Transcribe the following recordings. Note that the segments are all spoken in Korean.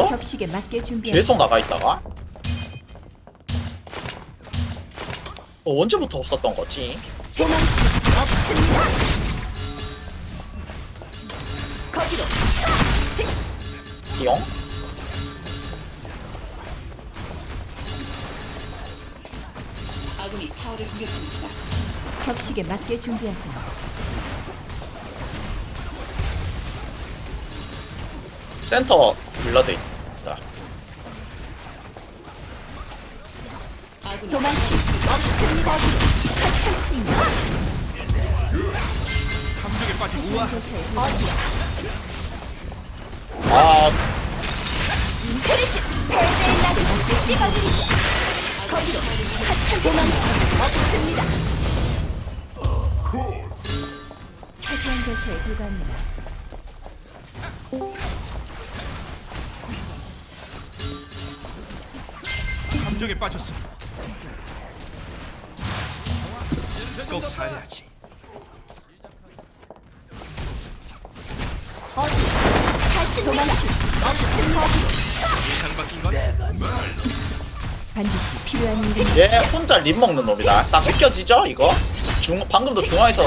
있었어? 격식에 맞게 준비하세요. 계속 나가 있다가? 어, 언제부터 없었던 거지? 도망칠 수 없습니다. 거기로 띠용? 아군이 타워를 공격 중입니다. 격식에 맞게 준비하세요. 센터 빌라드 있다. 도망칠 수 없습니다. 하찮군요. 함정에 빠진 도체 어디야? 아, 페르시 패배의 날이 찍어드리죠. 거기로 하찮 도망칠 수 없습니다. 사소한 절차에 불과합니다. 함정에 빠졌어 꼭 살려야지 어디 다시 도망칠 수 없습니다. 예상 바뀐 건 반드시 필요한 일이 얘 혼자 립 먹는 놈이다. 딱 느껴지죠? 이거? 중, 방금도 중앙에서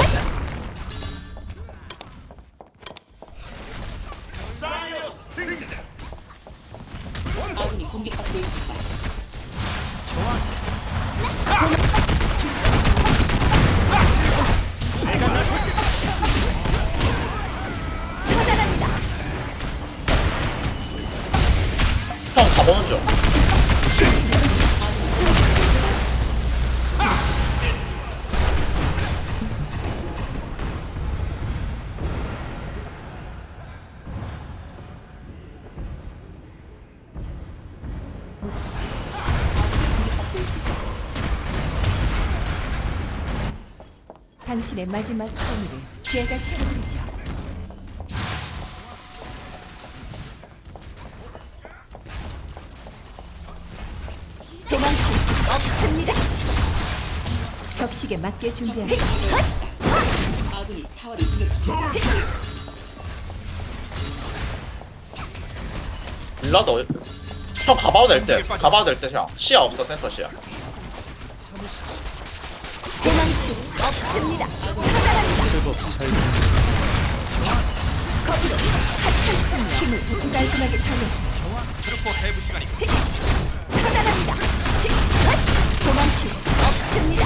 당신의 마지막 선의를 제가 책임지죠. 도망칠 수 없습니다. 격식에 맞게 준비하세요. 아군이 타워를 공격 중입니다. 어디? 형 가봐도 될 듯. 가봐도 될 듯, 형. 시야 없어, 센터 시야. 도망칠 수 없습니다. 거기로 하찮군요. 힘을 깔끔하게 처단합니다. 도망칠 수 없습니다.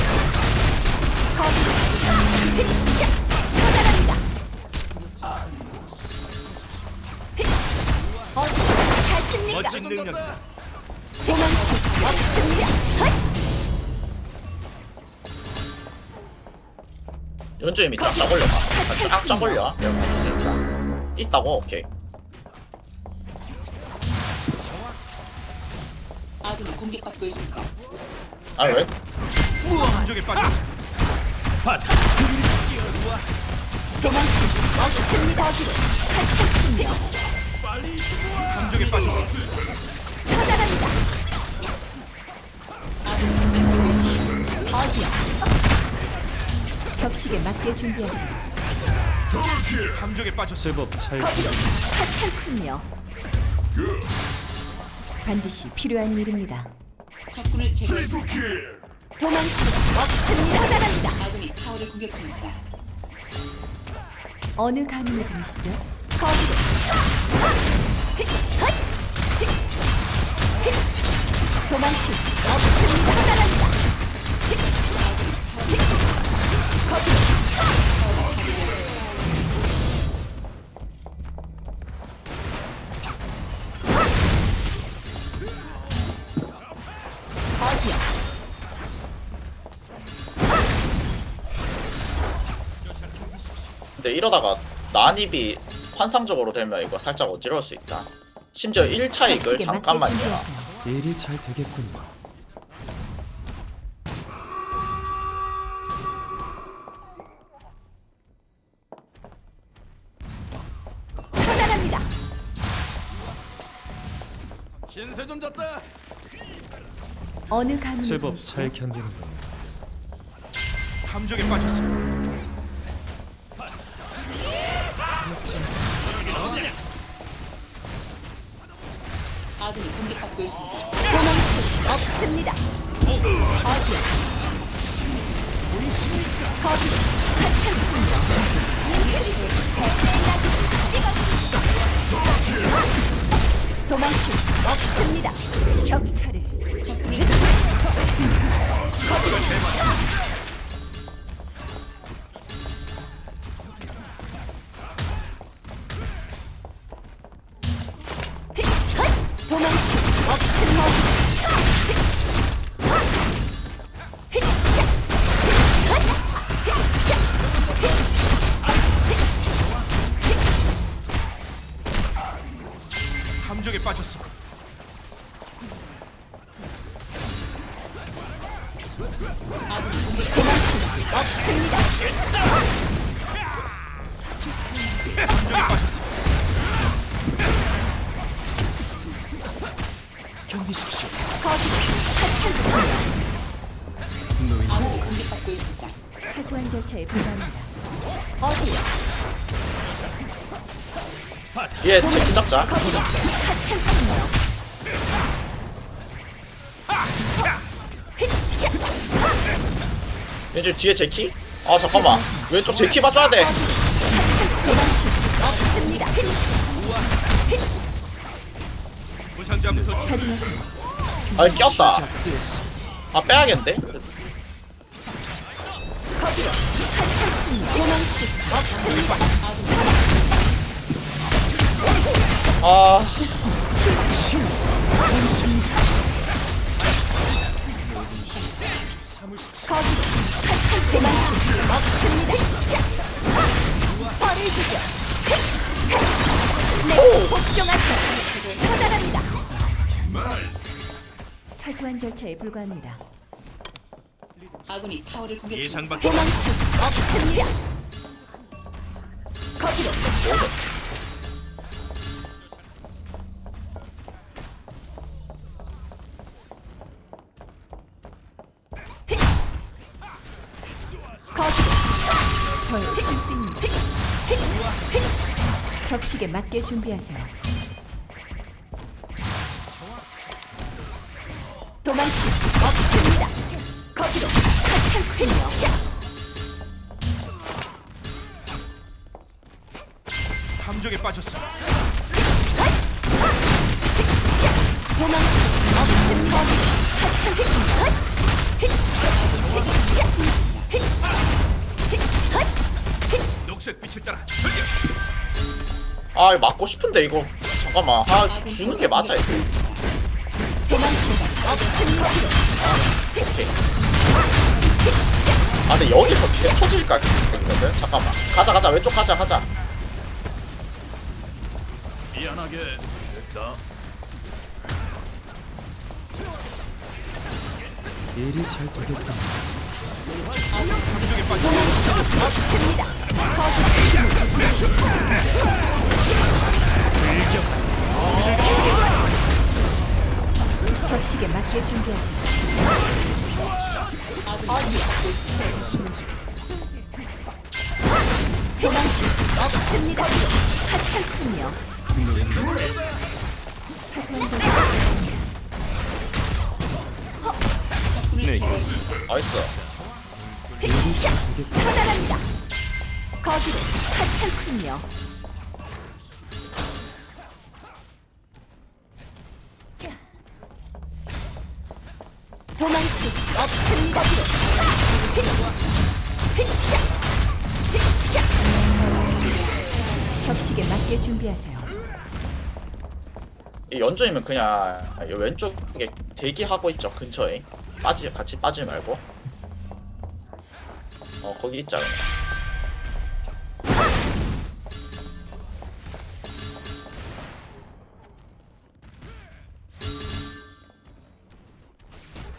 거기로. 어디 가십니까? 도망칠 수 없습니다. 연주 이미 쫙쫙 올려봐. 아, 쫙쫙 올려. 있다고? 오케이. 아군이 공격받고 있습니다. 아니, 왜? 함정에 빠졌어. 함정에 빠졌어 처단합니다. 격식에 맞게 준비하세요. 함정에 빠졌어 거기로 하찮군요. 반드시 필요한 일입니다. 적군을. 도망칠 수 없습니다. 처단합니다. 아군이 타워를 공격 중입니다. 어느 가문에 분이시죠? 거기로. 도망칠 수 없습니다. 처단합니다. 거기로. 어디야? 근데 이러다가 난입이 환상적으로 되면 이거 살짝 어지러울 수 있다. 심지어 1차 이글 격식에 맞게 잠깐만요. 일이 잘 되겠군요. 신세 좀 졌다 어느 가문에 제법 분이시죠? 잘 견디는군. 함정에 빠졌어 아군이 공격받고 있습니다. 없습니다. 어디야? 거기 하찮군요. 도망칠 수 없습니다. 격차를 적군 절차에 불과합니다. 어디야? 뒤에 제키 잡자 거기 하찮군요. 왼쪽 뒤에 제키? 아 잠깐만 왼쪽 제키 봐줘야 돼 없습니다. 부상자부터 자중하세요. 아 꼈다. 아 빼야겠는데? 다. 사소한 절차에 불과합니다. 아군이 타워를 공격 중. 예상 밖의 도망칠 수 없습니다. 거기로 거기로 저의 실수입니다. 격식에 맞게 준비하세요. 도망칠 수 없습니다. 거기로 하찮군요. 함정에 빠졌어. 도망칠 수 없습니다. 하찮군요. 녹색 빛을 따라. 아 맞고 싶은데 이거 잠깐만 아 주는 게 맞아 이거. 아 근데 여기서 개 터질까 했거든 잠깐만 가자 가자 왼쪽 가자 가자 미안하게 됐다. 일이 잘 빠졌어. 없습니다. 격식에 맞게 준비하세요. 없습니다. 하찮군요. 사소한 점 제거했습니다. 나이스 처단합니다. 거기로 하찮군요. 격식에 맞게 준비하세요. 이 연주이면 그냥 이 왼쪽에 대기하고 있죠 근처에 빠지 같이 빠지지 말고 어 거기 있자 그냥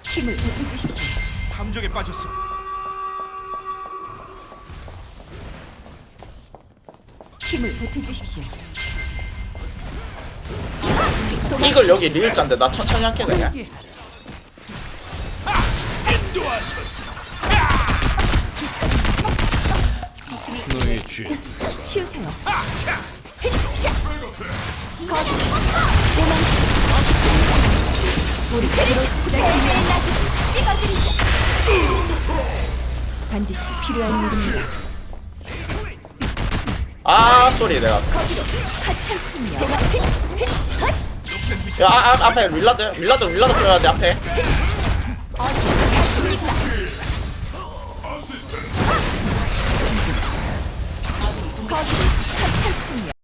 힘을 보태주십시오. 함정에 빠졌어. 힘을 보태주십시오. 이걸 여기 리을자인데 나 천천히 할게 그냥 너의 죄. 치우세요. 거기 우리. 반드시 필요한 일입니다. 아 쏘리 내가. 야 아, 아 앞에 윌라드 윌라드 윌라드 풀어야 돼 앞에.